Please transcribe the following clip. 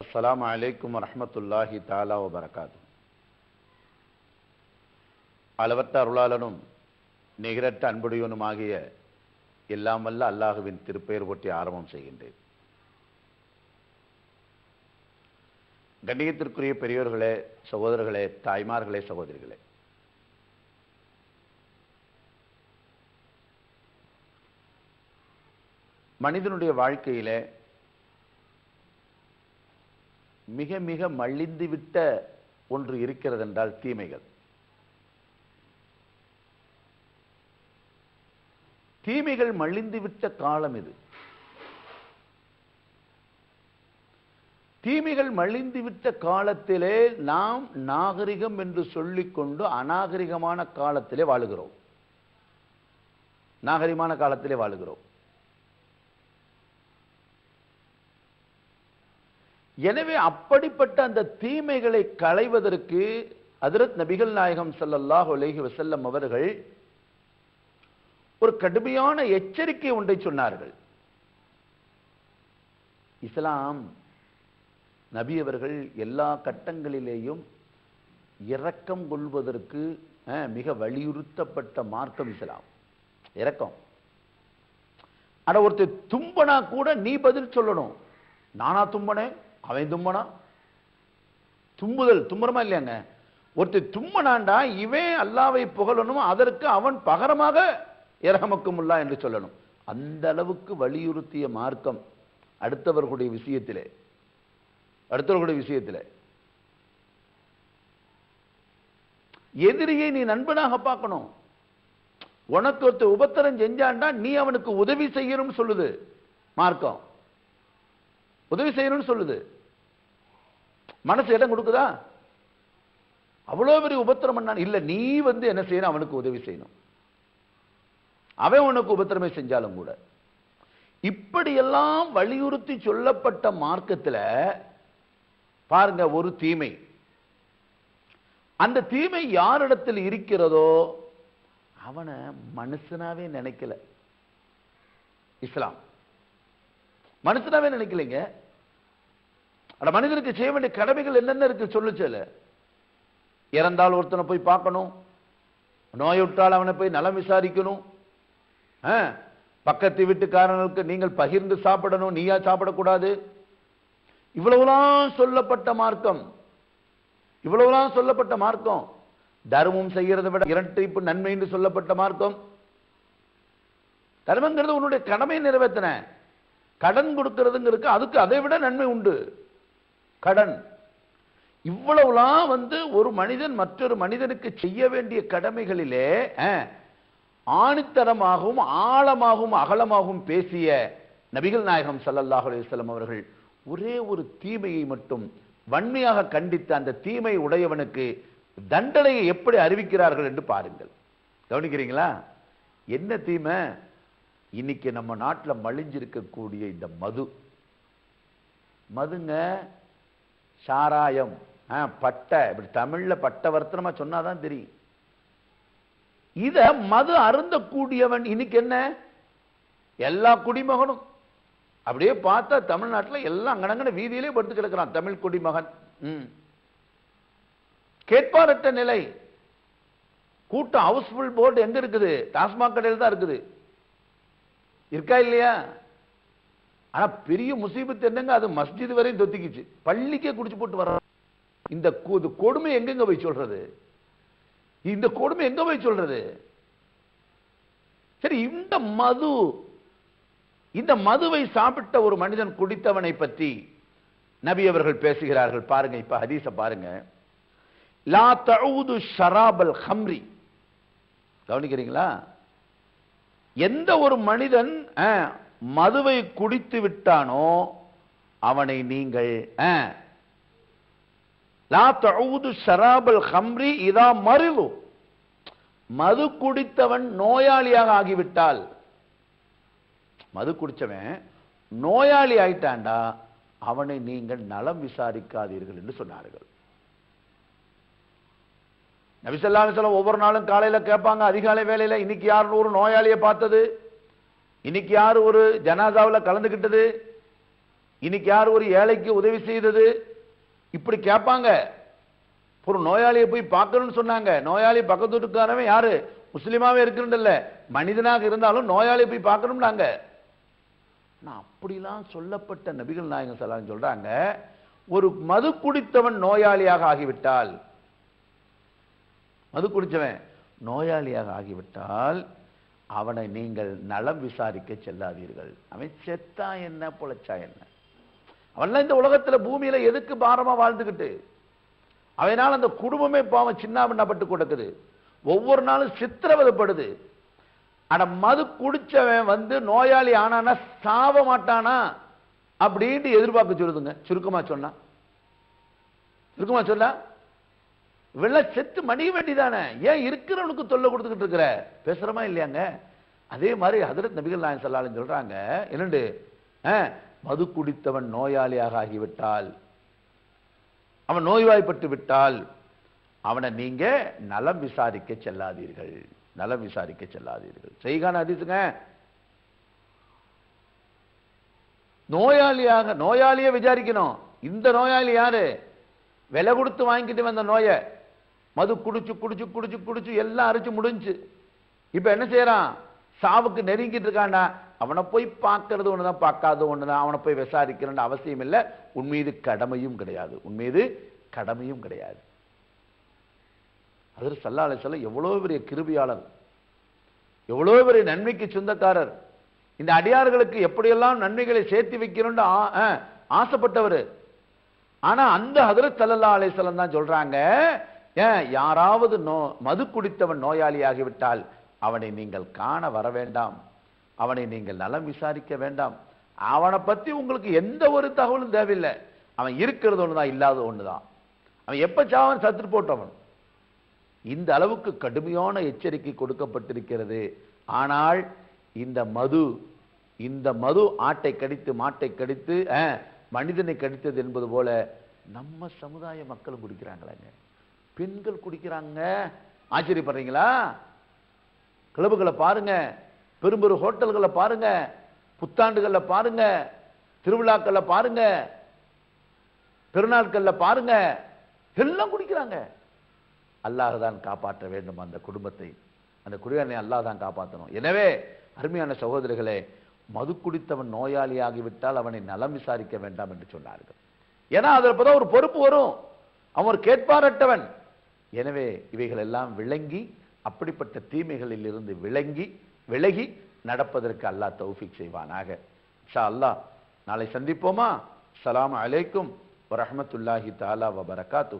அஸ்லாம் அலைக்கும் வரமத்துல்லாஹி தாலா வபரகாத்து அளவற்ற அருளாளனும் நிகரற்ற அன்புடையவனுமாகிய எல்லாம் வல்ல அல்லாஹுவின் திருப்பெயர் போட்டி ஆரம்பம் செய்கின்றேன். கண்ணியத்திற்குரிய பெரியோர்களே சகோதரர்களே தாய்மார்களே சகோதரிகளே மனிதனுடைய வாழ்க்கையில் மிக மிக மலிந்து விட்ட ஒன்று இருக்கிறது என்றால் தீமைகள். தீமைகள் மலிந்து விட்ட காலம் இது. தீமைகள் மழிந்து விட்ட காலத்திலே நாம் நாகரிகம் என்று சொல்லிக்கொண்டு அநாகரிகமான காலத்திலே வாழுகிறோம். நாகரிகமான காலத்திலே வாழுகிறோம். எனவே அப்படிப்பட்ட அந்த தீமைகளை களைவதற்கு அதிரத் நபிகள் நாயகம் சல்லல்லாஹ் உலகி வசல்லம் அவர்கள் ஒரு கடுமையான எச்சரிக்கை ஒன்றை சொன்னார்கள். இஸ்லாம் நபி அவர்கள் எல்லா கட்டங்களிலேயும் இரக்கம் கொள்வதற்கு அஹ், மிக வலியுறுத்தப்பட்ட மார்க்கம் இஸ்லாம். இரக்கம். ஆனால் ஒருத்தர் தும்பனா கூட நீ பதில் சொல்லணும். நானா தும்பனேன்? அவன் தும்பனா தும்புதல் தும்புறமா இல்லையாங்க? ஒருத்தர் தும்பனாண்டா இவன் அல்லாவை புகழணும் அதற்கு அவன் பகரமாக இரகமக்குமுல்லா என்று சொல்லணும். அந்த அளவுக்கு வலியுறுத்திய மார்க்கம் அடுத்தவர்களுடைய விஷயத்திலே. அடுத்தவர்களுடைய விஷயத்திலே. எதிரியை நீ நண்பனாக பார்க்கணும். உனக்கு ஒருத்தர் உபத்திரம் செஞ்சான்டா நீ அவனுக்கு உதவி செய்யணும்னு சொல்லுது மார்க்கம். உதவி செய்யணும்னு சொல்லுது. மனசு இடம் கொடுக்குதா? அவ்வளவு பெரிய உபத்திரம் பண்ணான் இல்ல நீ வந்து என்ன செய்யணும்? அவனுக்கு உதவி செய்யணும். அவன் உனக்கு உபத்திரமே செஞ்சாலும் கூட. இப்படியெல்லாம் வலியுறுத்தி சொல்லப்பட்ட மார்க்கத்துல பாருங்க ஒரு தீமை. அந்த தீமை யாரிடத்தில் இருக்கிறதோ அவனை மனுஷனாவே நினைக்கல. இஸ்லாம். மனுஷனாவே நினைக்கலைங்க. ஆனால் மனிதனுக்கு செய்ய வேண்டிய கடமைகள் என்னென்ன இருக்கு சொல்லுச்சல இறந்தால் ஒருத்தனை போய் பார்க்கணும். நோயுற்றால் அவனை போய் நலம் விசாரிக்கணும். ஆ, பக்கத்து வீட்டுக்காரனுக்கு நீங்கள் பகிர்ந்து சாப்பிடணும் நீயா சாப்பிடக்கூடாது. இவ்வளவுலாம் சொல்லப்பட்ட மார்க்கம். இவ்வளவுலாம் சொல்லப்பட்ட மார்க்கம். தர்மம் செய்யறதை விட இரட்டிப்பு நன்மை என்று சொல்லப்பட்ட மார்க்கம். தர்மங்கிறது உன்னுடைய கடமையை நிறைவேற்றின கடன் கொடுக்கிறதுங்கிறதுக்கு அதுக்கு அதை விட நன்மை உண்டு. கடன். இவ்வளவுலாம் வந்து ஒரு மனிதன் மற்றொரு மனிதனுக்கு செய்ய வேண்டிய கடமைகளிலே ஆணித்தரமாகவும் ஆழமாகவும் அகலமாகவும் பேசிய நபிகள் நாயகம் சல்லல்லாஹ் அலுவலம் அவர்கள் ஒரே ஒரு தீமையை மட்டும் வன்மையாக கண்டித்த அந்த தீமை உடையவனுக்கு தண்டனையை எப்படி அறிவிக்கிறார்கள் என்று பாருங்கள். கவனிக்கிறீங்களா? என்ன தீமை? இன்னைக்கு நம்ம நாட்டில் மலிஞ்சிருக்கக்கூடிய இந்த மது. மதுங்க சாராயம். ஆ, பட்டை. இப்படி தமிழ்ல பட்ட சொன்னால் சொன்னாதான் தெரியும். இத மது அருந்தக்கூடியவன் இன்னைக்கு என்ன? எல்லா குடிமகனும். அப்படியே பார்த்தா தமிழ்நாட்டுல எல்லாம் அங்கனங்கன வீதியிலே படுத்து கிடக்கிறான் தமிழ் குடிமகன். ம். கேட்பாரற்ற நிலை. கூட்டம் ஹவுஸ்ஃபுல் போர்டு எங்க இருக்குது? டாஸ்மாக் கடையில் தான் இருக்குது. இருக்கா இல்லையா? ஆனா பெரிய முசீபத்து என்னங்க? அது மஸ்ஜித் வரையும் தொத்திக்கிச்சு. பள்ளிக்கே குடிச்சு போட்டு வர இந்த கொடுமை எங்கெங்க போய் சொல்றது? இந்த கொடுமை எங்க போய் சொல்றது? சரி இந்த மது இந்த மதுவை சாப்பிட்ட ஒரு மனிதன் குடித்தவனை பற்றி நபி அவர்கள் பேசுகிறார்கள். பாருங்க இப்ப ஹதீச பாருங்க. லா தழுது ஷராபல் ஹம்ரி. கவனிக்கிறீங்களா? எந்த ஒரு மனிதன் மதுவை குடித்து விட்டானோ அவனை நீங்கள் ஷராபல் ஹம்ரி இதா மருது மது குடித்தவன் நோயாளியாக ஆகிவிட்டால் மது குடிச்சவன் நோயாளி ஆயிட்டான்டா அவனை நீங்கள் நலம் விசாரிக்காதீர்கள் என்று சொன்னார்கள். நபிசல்லாஹு சொல்லம் ஒவ்வொரு நாளும் காலையில கேட்பாங்க அதிகாலை வேலையில இன்னைக்கு யார் ஒரு நோயாளியை பார்த்தது? இன்னைக்கு யார் ஒரு ஜனாதாவில் கலந்துக்கிட்டது இன்னைக்கு யார் ஒரு ஏழைக்கு உதவி செய்தது? இப்படி கேட்பாங்க. ஒரு நோயாளியை போய் பார்க்கணும்னு சொன்னாங்க. நோயாளி பக்கத்து வீட்டுக்காரவன் யாரு? முஸ்லீமாவே இருக்கிறதில்ல. மனிதனாக இருந்தாலும் நோயாளியை போய் பார்க்கணும்னாங்க. நான் அப்படிலாம் சொல்லப்பட்ட நபிகள் நாயகம் சலாம் சொல்றாங்க ஒரு மது குடித்தவன் நோயாளியாக ஆகிவிட்டால் மது குடித்தவன் நோயாளியாக ஆகிவிட்டால் அவனை நீங்கள் நலம் விசாரிக்க செல்லாதீர்கள். அவன் செத்தா என்ன பொழைச்சா என்ன? அவன்லாம் இந்த உலகத்தில் பூமியில் எதுக்கு பாரமாக வாழ்ந்துக்கிட்டு அவனால் அந்த குடும்பமே பாவம் சின்ன பண்ணப்பட்டு கொடுக்குது. ஒவ்வொரு நாளும் சித்திரவதைப்படுது. ஆனால் மது குடித்தவன் வந்து நோயாளி ஆனானா சாவ மாட்டானா? அப்படின்ட்டு எதிர்பார்க்க சொல்லுதுங்க. சுருக்கமாக சொன்னா. சுருக்கமாக சொன்னா? வெள்ள செத்து மடிய வேண்டிதானே ஏன் இருக்கிறவனுக்கு தொல்லை கொடுத்துக்கிட்டு இருக்கிற? பேசுறமா இல்லையாங்க? அதே மாதிரி ஹதரத் நபிகள் நாயன் சல்லாலும் சொல்றாங்க என்னண்டு? மது குடித்தவன் நோயாளியாக ஆகிவிட்டால் அவன் நோய்வாய்ப்பட்டு விட்டால் அவனை நீங்க நலம் விசாரிக்க செல்லாதீர்கள். நலம் விசாரிக்க செல்லாதீர்கள். செய்கான அதிசுங்க நோயாளியாக நோயாளியை விசாரிக்கணும். இந்த நோயாளி யாரு? விலை கொடுத்து வாங்கிட்டு வந்த நோயை மது குடிச்சு குடிச்சு குடிச்சு குடிச்சு எல்லாம் அரைச்சு முடிஞ்சு. இப்ப என்ன செய்யறான்? சாவுக்கு நெருங்கிட்டு இருக்காண்டா அவனை போய் பார்க்கறது ஒண்ணுதான் பார்க்காத ஒண்ணுதான். அவனை போய் விசாரிக்கணும்னு அவசியம் இல்லை. உன் மீது கடமையும் கிடையாது. உன் மீது கடமையும் கிடையாது. அதில் சல்லா அலிசல்ல எவ்வளவு பெரிய கிருபியாளர். எவ்வளவு பெரிய நன்மைக்கு சொந்தக்காரர். இந்த அடியார்களுக்கு எப்படியெல்லாம் நன்மைகளை சேர்த்து வைக்கணும்னு ஆசைப்பட்டவர். ஆனா அந்த ஹதரத் சல்லல்லா அலிஸ்லம் தான் சொல்றாங்க ஏன் யாராவது நோ மது குடித்தவன் நோயாளியாகிவிட்டால் அவனை நீங்கள் காண வர வேண்டாம். அவனை நீங்கள் நலம் விசாரிக்க வேண்டாம். அவனை பற்றி உங்களுக்கு எந்த ஒரு தகவலும் தேவையில்லை. அவன் இருக்கிறது ஒன்று தான் இல்லாத ஒண்ணுதான். அவன் எப்போ சாவன் சத்துட்டு போட்டவன். இந்த அளவுக்கு கடுமையான எச்சரிக்கை கொடுக்கப்பட்டிருக்கிறது. ஆனால் இந்த மது இந்த மது ஆட்டை கடித்து மாட்டை கடித்து மனிதனை கடித்தது என்பது போல நம்ம சமுதாய மக்களும் குடிக்கிறாங்களாங்க. பெண்கள் குடிக்கிறாங்க. ஆச்சரியப்படுறீங்களா கிளப்புகளை பாருங்க. பெரும்பெரு ஹோட்டல்களை பாருங்க. புத்தாண்டுகளில் பாருங்க. திருவிழாக்களில் பாருங்க. பெருநாட்களில் பாருங்க. எல்லாம் குடிக்கிறாங்க. அல்லாஹ் தான் காப்பாற்ற வேண்டும் அந்த குடும்பத்தை. அந்த குடியானை அல்லாஹ் தான் காப்பாற்றணும். எனவே அருமையான சகோதரர்களே மது குடித்தவன் நோயாளி ஆகிவிட்டால் அவனை நலம் விசாரிக்க வேண்டாம் என்று சொன்னார்கள். ஏன்னா அதில் தான் ஒரு பொறுப்பு வரும். அவர் கேட்பாரட்டவன். எனவே இவைகள் எல்லாம் விளங்கி அப்படிப்பட்ட தீமைகளில் இருந்து விளங்கி விலகி நடப்பதற்கு அல்லாஹ் தௌஃபிக் செய்வானாக. ஷா அல்லாஹ் நாளை சந்திப்போமா? சலாம் அலைக்கும் வரமத்துல்லாஹி தாலா வபரகாத்து